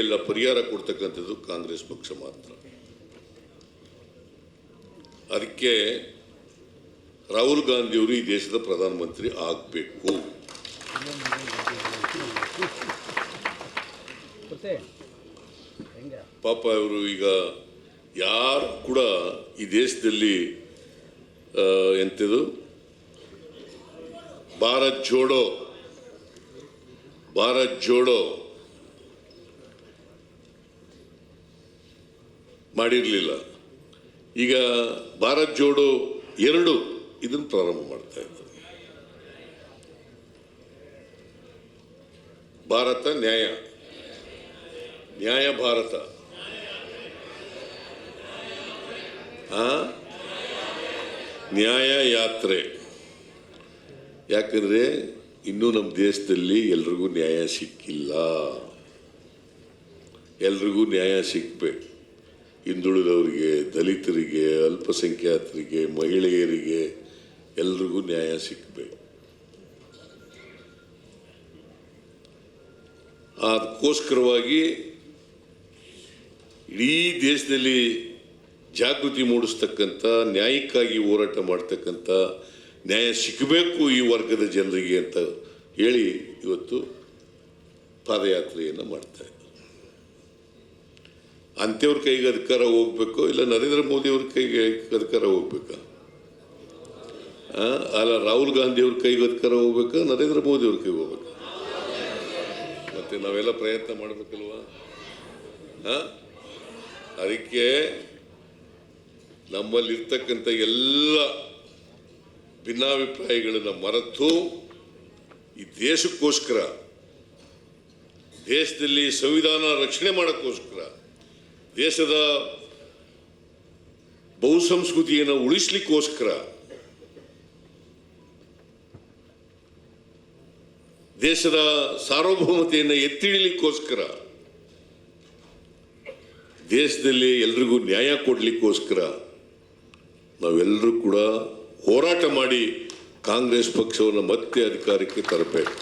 ಎಲ್ಲ ಪರಿಹಾರ ಕೊಡ್ತಕ್ಕಂಥದ್ದು ಕಾಂಗ್ರೆಸ್ ಪಕ್ಷ ಮಾತ್ರ. ಅದಕ್ಕೆ ರಾಹುಲ್ ಗಾಂಧಿಯವರು ಈ ದೇಶದ ಪ್ರಧಾನಮಂತ್ರಿ ಆಗಬೇಕು. ಪಾಪ ಇವರು ಈಗ ಯಾರು ಕೂಡ ಈ ದೇಶದಲ್ಲಿ ಎಂತದು? ಭಾರತ್ ಜೋಡೋ ಭಾರತ್ ಜೋಡೋ. ಮಾಡಿರಲಿಲ್ಲ. ಈಗ ಭಾರತ್ ಜೋಡೋ ಎರಡು ಇದನ್ನು ಪ್ರಾರಂಭ ಮಾಡ್ತಾ ಇದ್ದಾರೆ. ಭಾರತ ನ್ಯಾಯ. ನ್ಯಾಯ ಭಾರತ? ನ್ಯಾಯ ಯಾತ್ರೆ. ಯಾಕಂದ್ರೆ ಇನ್ನೂ ನಮ್ಮ ದೇಶದಲ್ಲಿ ಎಲ್ರಿಗೂ ನ್ಯಾಯ ಸಿಕ್ಕಿಲ್ಲ. ಎಲ್ರಿಗೂ ನ್ಯಾಯ ಸಿಗ್ಬೇಕು ಹಿಂದುಳಿದವರಿಗೆ, ದಲಿತರಿಗೆ, ಅಲ್ಪಸಂಖ್ಯಾತರಿಗೆ, ಮಹಿಳೆಯರಿಗೆ ಎಲ್ರಿಗೂ ನ್ಯಾಯ ಸಿಕ್ಕಬೇಕು ಅದಕ್ಕೋಸ್ಕರವಾಗಿ ಇಡೀ ದೇಶದಲ್ಲಿ ಜಾಗೃತಿ ಮೂಡಿಸ್ತಕ್ಕಂಥ, ನ್ಯಾಯಕ್ಕಾಗಿ ಹೋರಾಟ ಮಾಡ್ತಕ್ಕಂಥ, ನ್ಯಾಯ ಸಿಗಬೇಕು ಈ ವರ್ಗದ ಜನರಿಗೆ ಅಂತ ಹೇಳಿ ಇವತ್ತು ಪಾದಯಾತ್ರೆಯನ್ನು ಮಾಡ್ತಾ ಅಂಥವ್ರ ಕೈಗೆ ಅಧಿಕಾರ ಹೋಗ್ಬೇಕು, ಇಲ್ಲ ನರೇಂದ್ರ ಮೋದಿ ಅವ್ರ ಕೈಗೆ ಅಧಿಕಾರ ಹೋಗ್ಬೇಕಾ? ಅಲ್ಲ ರಾಹುಲ್ ಗಾಂಧಿ ಅವ್ರ ಕೈಗೆ ಅಧಿಕಾರ ಹೋಗ್ಬೇಕಾ, ನರೇಂದ್ರ ಮೋದಿ ಅವ್ರ ಕೈಗೆ ಹೋಗ್ಬೇಕು? ಮತ್ತೆ ನಾವೆಲ್ಲ ಪ್ರಯತ್ನ ಮಾಡ್ಬೇಕಲ್ವಾ? ಹಾಂ ಅದಕ್ಕೆ ನಮ್ಮಲ್ಲಿರ್ತಕ್ಕಂಥ ಎಲ್ಲ ಭಿನ್ನಾಭಿಪ್ರಾಯಗಳನ್ನು ಮರೆತು ಈ ದೇಶಕ್ಕೋಸ್ಕರ, ದೇಶದಲ್ಲಿ ಸಂವಿಧಾನ ರಕ್ಷಣೆ ಮಾಡೋಕ್ಕೋಸ್ಕರ ದೇಶದ ಬಹುಸಂಸ್ಕೃತಿಯನ್ನು ಉಳಿಸ್ಲಿಕ್ಕೋಸ್ಕರ ದೇಶದ ಸಾರ್ವಭೌಮತೆಯನ್ನು ಎತ್ತಿಡಲಿಕ್ಕೋಸ್ಕರ ದೇಶದಲ್ಲಿ ಎಲ್ರಿಗೂ ನ್ಯಾಯ ಕೊಡಲಿಕ್ಕೋಸ್ಕರ ನಾವೆಲ್ಲರೂ ಕೂಡ ಹೋರಾಟ ಮಾಡಿ ಕಾಂಗ್ರೆಸ್ ಪಕ್ಷವನ್ನು ಮತ್ತೆ ಅಧಿಕಾರಕ್ಕೆ ತರಬೇಕು.